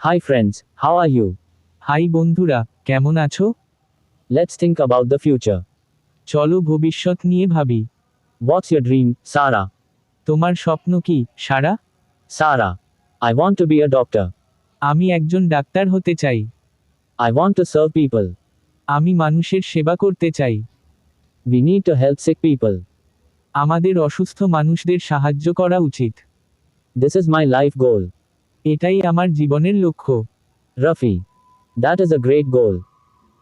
Hi friends, how are you? Hi বন্ধুরা কেমন আছো Let's think about the future. চলো ভবিষ্যৎ নিয়ে ভাবি What's your dream, Sarah? তোমার স্বপ্ন কি সারা Sarah. I want to be a doctor. আমি একজন ডাক্তার হতে চাই I want to serve people. আমি মানুষের সেবা করতে চাই We need to help sick people. আমাদের অসুস্থ মানুষদের সাহায্য করা উচিত This is my life goal. এটাই আমার জীবনের লক্ষ্য। Rafi that is a great goal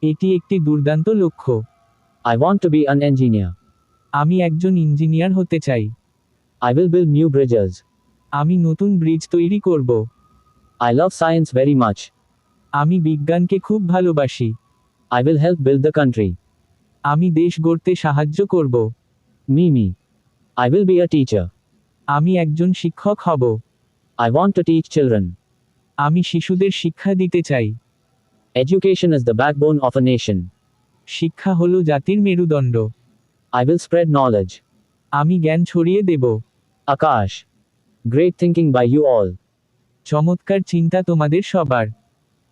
এটি একটি দুর্দান্ত লক্ষ্য। I want to be an engineer আমি একজন ইঞ্জিনিয়ার হতে চাই। I will build new bridges আমি নতুন ব্রিজ তৈরি করব। I love science very much আমি বিজ্ঞানকে খুব ভালোবাসি। I will help build the country আমি দেশ গড়তে সাহায্য করব। Mimi I will be a teacher আমি একজন শিক্ষক হব। I want to teach children. আমি শিশুদের শিক্ষা দিতে চাই Education is the backbone of a nation. শিক্ষা হলো জাতির মেরুদণ্ড I will spread knowledge. আমি জ্ঞান ছড়িয়ে দেব Akash. Great thinking by you all. চমৎকার চিন্তা তোমাদের সবার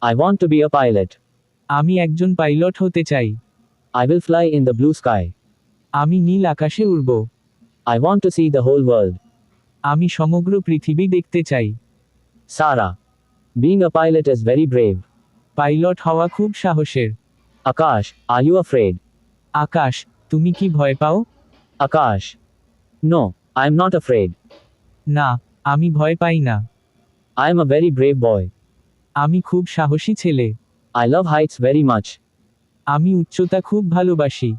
I want to be a pilot. আমি একজন পাইলট হতে চাই I will fly in the blue sky. আমি নীল আকাশে উড়ব I want to see the whole world. আমি সমগ্র পৃথিবী দেখতে চাই। Sara being a pilot is very brave pilot হওয়া খুব সাহসের। আকাশ আর ইউ আফ্রেড আকাশ তুমি কি ভয় পাও? Akash no I am not afraid না আমি ভয় পাই না। I am a very brave boy আমি খুব সাহসী ছেলে। I love heights very much আমি উচ্চতা খুব ভালোবাসি।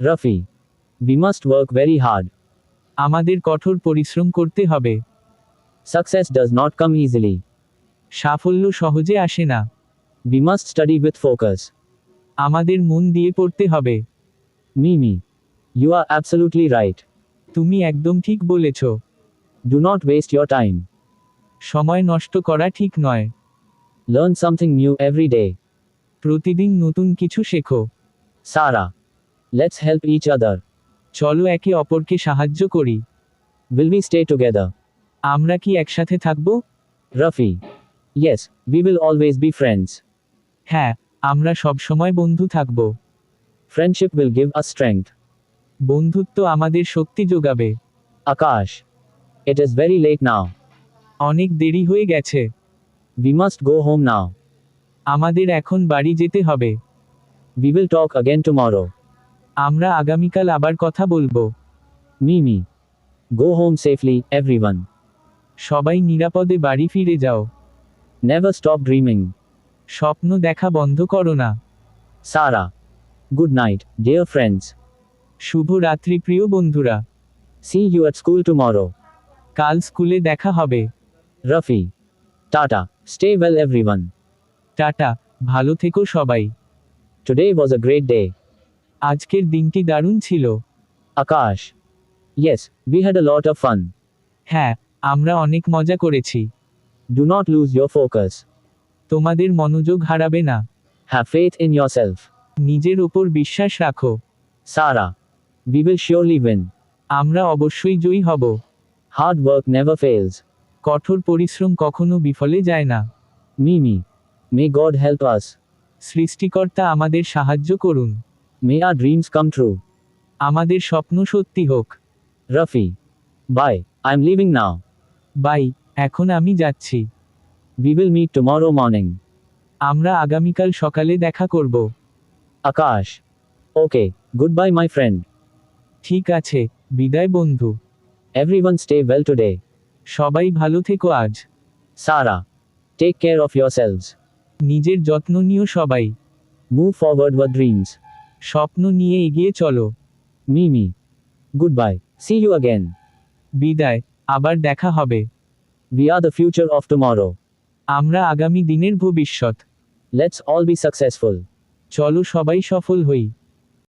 Rafi we must work very hard আমাদের কঠোর পরিশ্রম করতে হবে। Success does not come easily সাফল্য সহজে আসে না। We must study with focus আমাদের মন দিয়ে পড়তে হবে। Mimi you are absolutely right তুমি একদম ঠিক বলেছ। Do not waste your time সময় নষ্ট করা ঠিক নয়। Learn something new every day প্রতিদিন নতুন কিছু শেখো। Sara let's help each other চলো একে অপরকে সাহায্য করি। উইল বি স্টে টুগেদার আমরা কি একসাথে থাকব? Rafi yes we will always be friends হ্যাঁ আমরা সব সময় বন্ধু থাকব। Friendship will give a strength বন্ধুত্ব আমাদের শক্তি যোগাবে। Akash it is very late now অনেক দেরি হয়ে গেছে। We must go home now আমাদের এখন বাড়ি যেতে হবে। We will talk again tomorrow আমরা আগামীকাল আবার কথা বলব। Mimi go home safely everyone সবাই নিরাপদে বাড়ি ফিরে যাও। নেভার স্টপ ড্রিমিং স্বপ্ন দেখা বন্ধ করো না। Sara good night dear friends শুভ রাত্রি প্রিয় বন্ধুরা। See you our school tomorrow কাল স্কুলে দেখা হবে। Rafi tata stay well everyone tata ভালো থেকো সবাই। Today was a great day আজকের দিনটি দারুণ ছিল। Akash. Yes we had a lot of fun হ্যাঁ আমরা অনেক মজা করেছি। Do not lose your focus তোমাদের মনোযোগ হারাবে না। হ্যাভ ফেথ ইন ইয়োরসেলফ নিজের উপর বিশ্বাস রাখো। Sara we will surely win আমরা অবশ্যই জয়ী হব। হার্ড ওয়ার্ক নেভার ফেলস কঠোর পরিশ্রম কখনো বিফলে যায় না। Mimi may God help us সৃষ্টিকর্তা আমাদের সাহায্য করুন। মে আর ড্রিমস কাম ট্রু আমাদের স্বপ্ন সত্যি হোক। Rafi bye I am leaving now bye এখন আমি যাচ্ছি। We will meet tomorrow morning আমরা আগামীকাল সকালে দেখা করব। Akash okay goodbye my friend ঠিক আছে বিদায় বন্ধু। Everyone stay well today সবাই ভালো থেকো আজ। Sara take care of your নিজের যত্ন নিও সবাই। মুভ ফরওয়ার্ড ওয়ার ড্রিমস স্বপ্ন নিয়ে এগিয়ে চলো। Mimi goodbye see you again বিদায় আবার দেখা হবে। We are the future of tomorrow আমরা আগামী দিনের ভবিষ্যৎ। লেটস অল বি সাকসেসফুল চলো সবাই সফল হই।